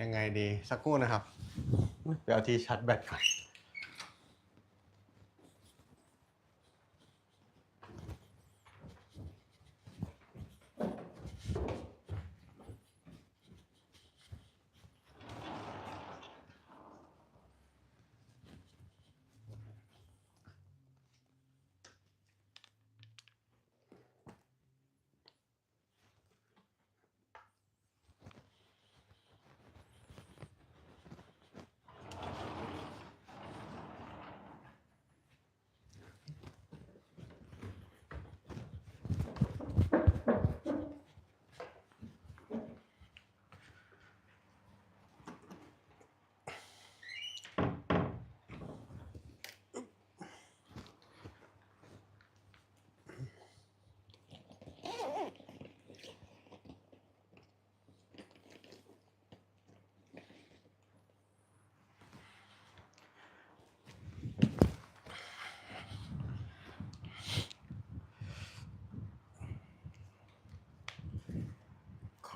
ยังไงดีสักครู่นะครับไปเอาที่ชาร์จแบตก่อน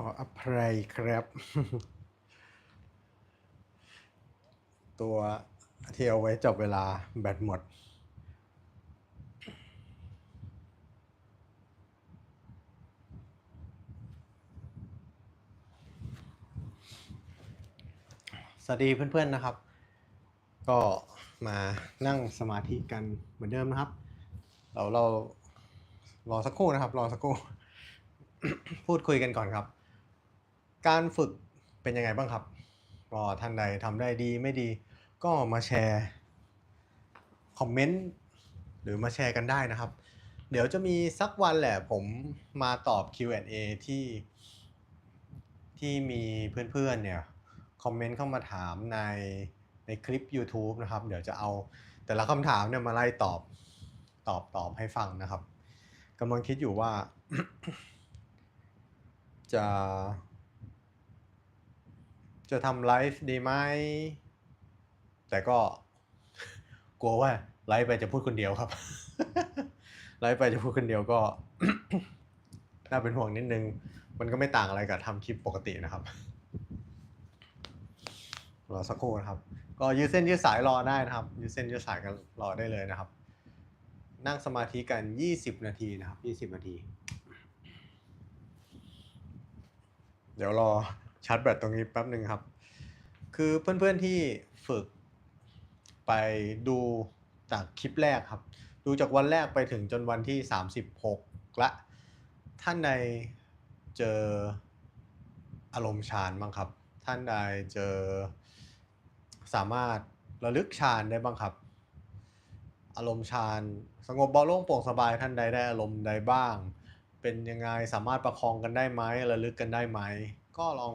ออภัยครับ ตัวที่เอาไว้จับเวลาแบตหมด สวัสดีเพื่อนๆนะครับ ก็มานั่งสมาธิกันเหมือนเดิมนะครับ เราเรารอสักครู่นะครับ รอสักครู่พูดคุยกันก่อนครับ การฝึกเป็นยังไงบ้างครับรอท่านใดทำได้ดีไม่ดีก็มาแชร์คอมเมนต์หรือมาแชร์กันได้นะครับ เดี๋ยวจะมีสักวันแหละผมมาตอบ Q&A ที่ที่มีเพื่อนๆเนี่ยคอมเมนต์เข้ามาถามในในคลิป YouTube นะครับ เดี๋ยวจะเอาแต่ละคำถามเนี่ยมาไล่ตอบตอบตอบให้ฟังนะครับกำลังคิดอยู่ว่า จะ จะทำไลฟ์ดีไหม แต่ก็ กลัวว่าไลฟ์ไปจะพูดคนเดียวครับ ไลฟ์ไปจะพูดคนเดียวก็ น่าเป็นห่วงนิดนึง มันก็ไม่ต่างอะไรกับทำคลิปปกตินะครับ รอสักครู่นะครับ ก็ยืดเส้นยืดสายรอได้นะครับ ยืดเส้นยืดสายกันรอได้เลยนะครับ นั่งสมาธิกัน 20 นาทีนะครับ 20 นาที เดี๋ยวรอ ชาร์จแบตตรงนี้แป๊บหนึ่งครับ คือเพื่อนๆที่ฝึกไปดูจากคลิปแรกครับ ดูจากวันแรกไปถึงจนวันที่ 36 ละ ท่านใดเจออารมณ์ฌานบ้างครับ ท่านใดเจอสามารถระลึกฌานได้บ้างครับ อารมณ์ฌานสงบเบาโล่งโปร่งสบายท่านใดได้อารมณ์ใดบ้าง เป็นยังไงสามารถประคองกันได้ไหมระลึกกันได้ไหม ก็ลอง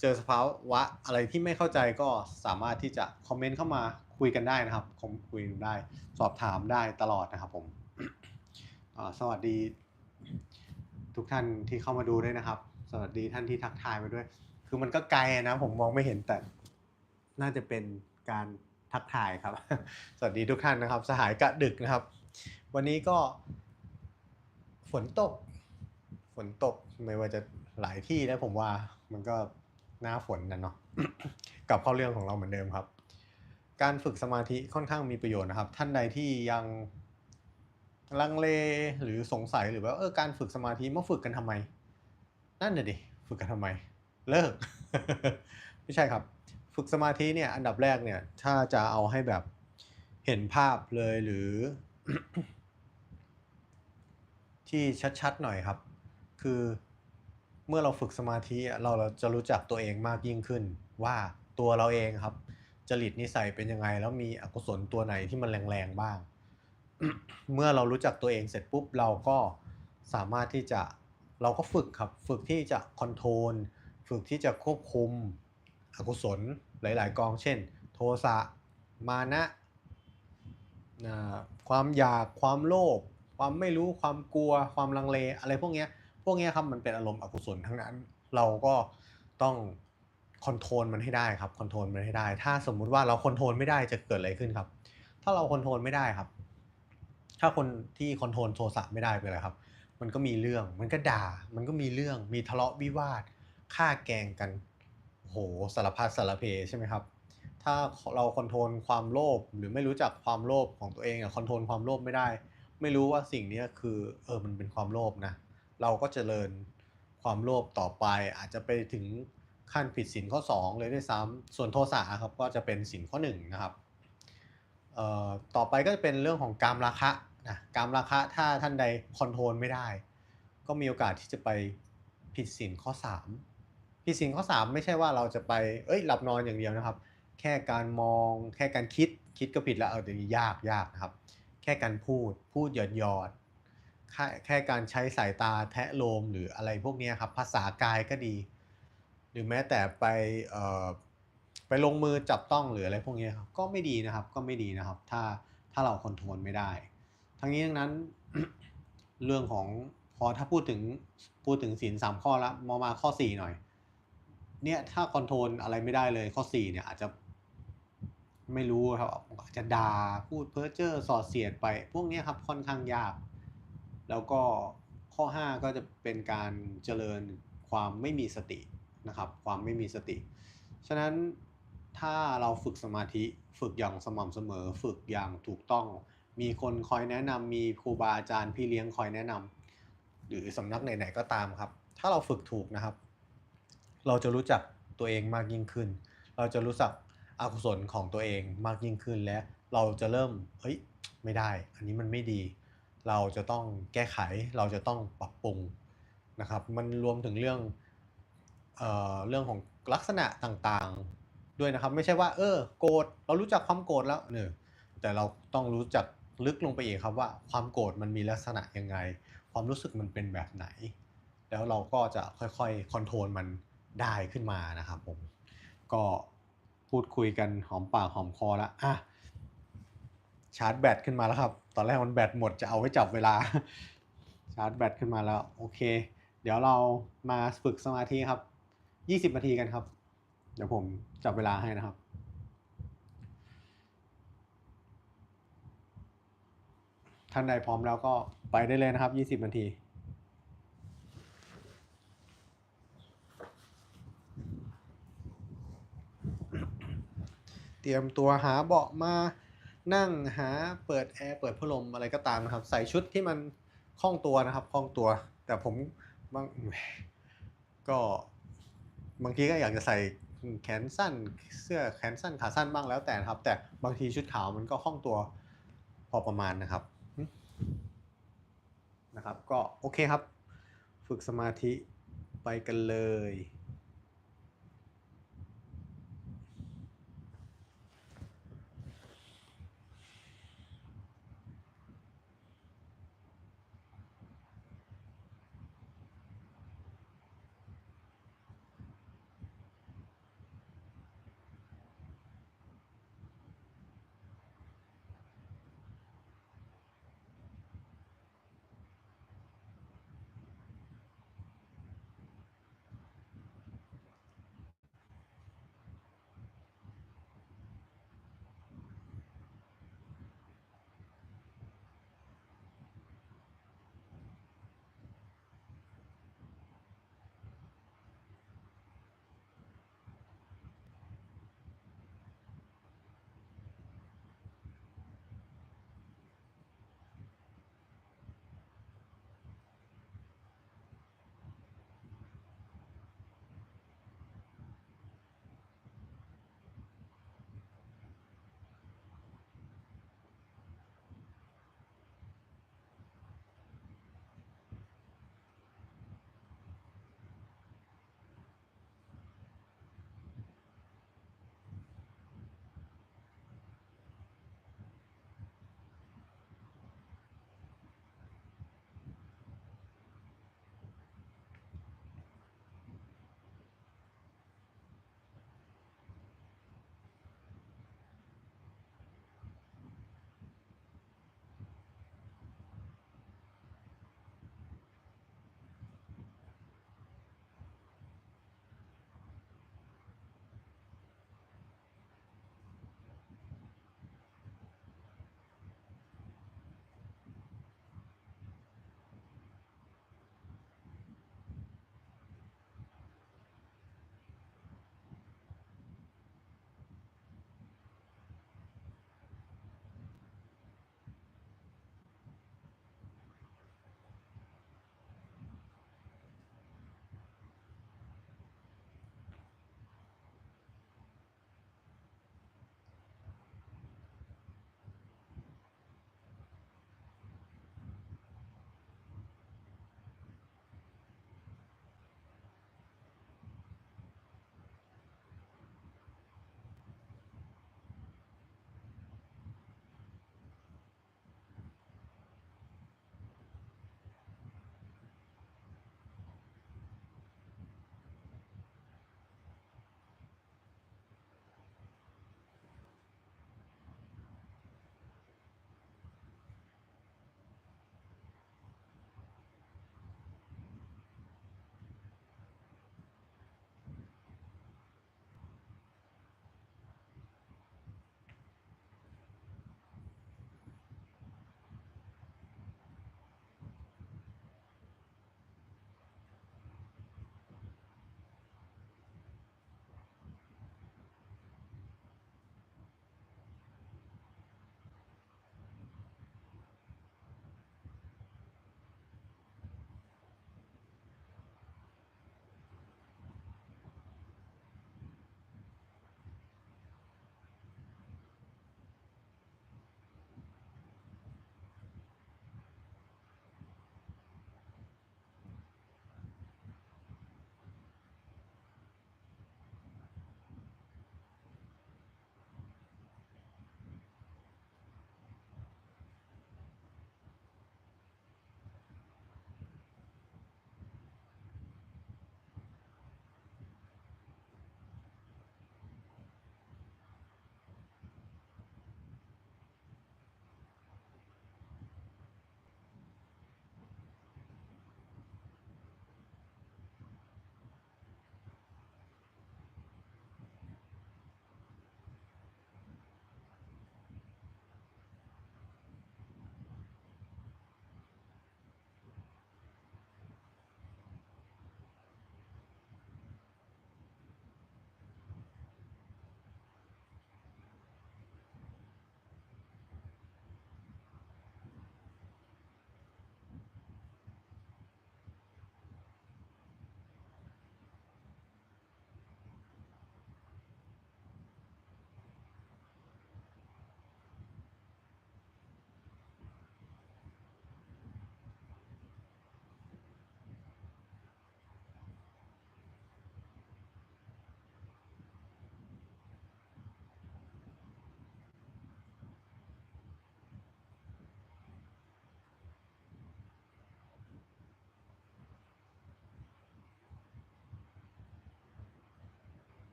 เจอสภาวะอะไรที่ไม่เข้าใจก็สามารถที่จะคอมเมนต์เข้ามาคุยกันได้นะครับคมคุยได้สอบถามได้ตลอดนะครับผมสวัสดี ทุกท่านที่เข้ามาดูด้วยนะครับ สวัสดีท่านที่ทักทายมาด้วย คือมันก็ไกลนะผมมองไม่เห็นแต่น่าจะเป็นการทักทายครับ สวัสดีทุกท่านนะครับ สหายกะดึกนะครับ วันนี้ก็ฝนตก ฝนตกไม่ว่าจะ หลายที่แล้วผมว่ามันก็หน้าฝนนะเนาะกับเข้าเรื่องของเราเหมือนเดิมครับ การฝึกสมาธิค่อนข้างมีประโยชน์นะครับ ท่านใดที่ยังลังเลหรือสงสัยหรือว่าเออการฝึกสมาธิมาฝึกกันทำไม นั่นน่ะดิฝึกกันทำไม เลิก ไม่ใช่ครับ ฝึกสมาธิเนี่ยอันดับแรกเนี่ย ถ้าจะเอาให้แบบเห็นภาพเลยหรือ ที่ชัดๆหน่อยครับ คือ เมื่อเราฝึกสมาธิเราจะรู้จักตัวเองมากยิ่งขึ้น ว่าตัวเราเองครับ จริตนิสัยเป็นยังไง แล้วมีอกุศลตัวไหนที่มันแรงๆบ้าง เมื่อเรารู้จักตัวเองเสร็จปุ๊บเราก็สามารถที่จะเราก็ฝึกครับฝึกที่จะคอนโทรลฝึกที่จะควบคุมอกุศลหลาย ๆ กอง เช่น โทสะมานะความอยากความโลภความไม่รู้ความกลัวความลังเลอะไรพวกเนี้ย พวกนี้ครับมันเป็นอารมณ์อกุศลทั้งนั้น เราก็ต้องคอนโทรลมันให้ได้ครับคอนโทรลมันให้ได้ ถ้าสมมุติว่าเราคอนโทรลไม่ได้จะเกิดอะไรขึ้นครับ ถ้าเราคอนโทรลไม่ได้ครับ ถ้าคนที่คอนโทรลโทสะไม่ได้เป็นอะไรครับ มันก็มีเรื่องมันก็ด่า มันก็มีเรื่องมีทะเลาะวิวาทฆ่าแกงกันโหสารพัดสารเพใช่ไหมครับ ถ้าเราคอนโทรลความโลภหรือไม่รู้จักความโลภของตัวเองอะคอนโทรลความโลภไม่ได้ ไม่รู้ว่าสิ่งนี้คือเออมันเป็นความโลภนะ เราก็เจริญความโลภต่อไป อาจจะไปถึงขั้นผิดศีลข้อ 2 เลยด้วยซ้ำส่วนโทสะครับก็จะเป็นศีลข้อ1นะครับต่อไปก็จะเป็นเรื่องของกามราคะนะกามราคะถ้าท่านใดคอนโทรลไม่ได้ ก็มีโอกาสที่จะไปผิดศีลข้อ 3 ผิดศีลข้อ 3 ไม่ใช่ว่าเราจะไปเอ้ยหลับนอนอย่างเดียวนะครับ แค่การมองแค่การคิดคิดก็ผิดแล้วเออเดี๋ยวนี้ยากยากนะครับ แค่การพูดพูดหยอดหยอด แค่แค่การใช้สายตาแทะโลมหรืออะไรพวกนี้ครับ ภาษากายก็ดี หรือแม้แต่ไปไปลงมือจับต้องหรืออะไรพวกนี้ครับก็ไม่ดีนะครับก็ไม่ดีนะครับ ถ้าถ้าเราคอนโทรลไม่ได้ ทั้งนี้ทั้งนั้นเรื่องของพอถ้าพูดถึงพูดถึงศีลสามข้อแล้วมามาข้อสี่หน่อย เนี่ยถ้าคอนโทรลอะไรไม่ได้เลยข้อสี่เนี่ยอาจจะไม่รู้ครับอาจจะด่าพูดเพ้อเจ้อส่อเสียดไป พวกนี้ครับค่อนข้างยาก แล้วก็ข้อ 5 ก็จะเป็นการเจริญความไม่มีสตินะครับ ความไม่มีสติ ฉะนั้นถ้าเราฝึกสมาธิฝึกอย่างสม่ำเสมอ ฝึกอย่างถูกต้อง มีคนคอยแนะนำมีครูบาอาจารย์พี่เลี้ยงคอยแนะนำหรือสำนักไหนๆก็ตามครับ ถ้าเราฝึกถูกนะครับ เราจะรู้จักตัวเองมากยิ่งขึ้น เราจะรู้จักอกุศลของตัวเองมากยิ่งขึ้นและเราจะเริ่มเฮ้ยไม่ได้ อันนี้มันไม่ดี เราจะต้องแก้ไขเราจะต้องปรับปรุงนะครับมันรวมถึงเรื่องเอ่อเรื่องของลักษณะต่างๆด้วยนะครับไม่ใช่ว่าเออโกรธเรารู้จักความโกรธแล้วเนอะแต่เราต้องรู้จักลึกลงไปอีกครับว่าความโกรธมันมีลักษณะยังไง ความรู้สึกมันเป็นแบบไหน แล้วเราก็จะค่อยๆคอนโทรลมันได้ขึ้นมานะครับผมก็พูดคุยกันหอมปากหอมคอแล้วอะ ชาร์จแบตขึ้นมาแล้วครับ ตอนแรกมันแบตหมดจะเอาไว้จับเวลา ชาร์จแบตขึ้นมาแล้ว โอเค เดี๋ยวเรามาฝึกสมาธิครับ 20 นาทีกันครับ เดี๋ยวผมจับเวลาให้นะครับท่านใดพร้อมแล้วก็ไปได้เลยนะครับ 20 นาทีเตรียมตัวหาเบาะมา นั่งหาเปิดแอร์เปิดพัดลมอะไรก็ตามนะครับ ใส่ชุดที่มันคล่องตัวนะครับคล่องตัว แต่ผมบางก็บางทีก็อยากจะใส่แขนสั้นเสื้อแขนสั้นขาสั้นบ้างแล้วแต่นะครับ แต่บางทีชุดขาวมันก็คล่องตัวพอประมาณนะครับนะครับ ก็โอเคครับ ฝึกสมาธิไปกันเลย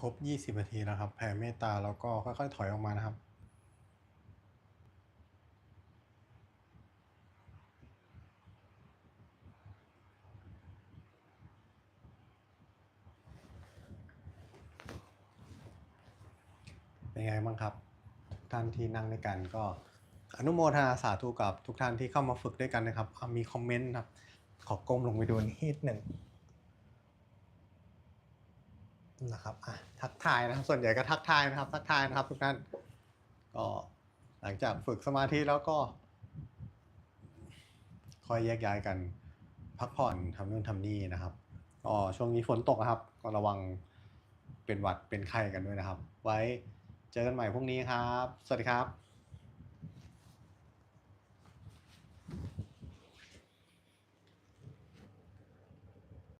ครบ 20 นาทีแล้วครับ แผ่เมตตาแล้วก็ค่อยๆ ถอยออกมานะครับ เป็นไงบ้างครับ ทุกท่านที่นั่งด้วยกันก็อนุโมทนาสาธุกับทุกท่านที่เข้ามาฝึกด้วยกันนะครับ มีคอมเมนต์ครับ ขอก้มลงไปดูนิดหนึ่ง นะครับอะทักทายนะครับส่วนใหญ่ก็ทักทายนะครับ ทักทายนะครับทุกท่านก็หลังจากฝึกสมาธิแล้วก็ค่อยแยกย้ายกันพักผ่อนทำนู่นทำนี่นะครับก็ช่วงนี้ฝนตกนะครับ ก็ระวังเป็นหวัดเป็นไข้กันด้วยนะครับ ไว้เจอกันใหม่พรุ่งนี้ครับ สวัสดีครับ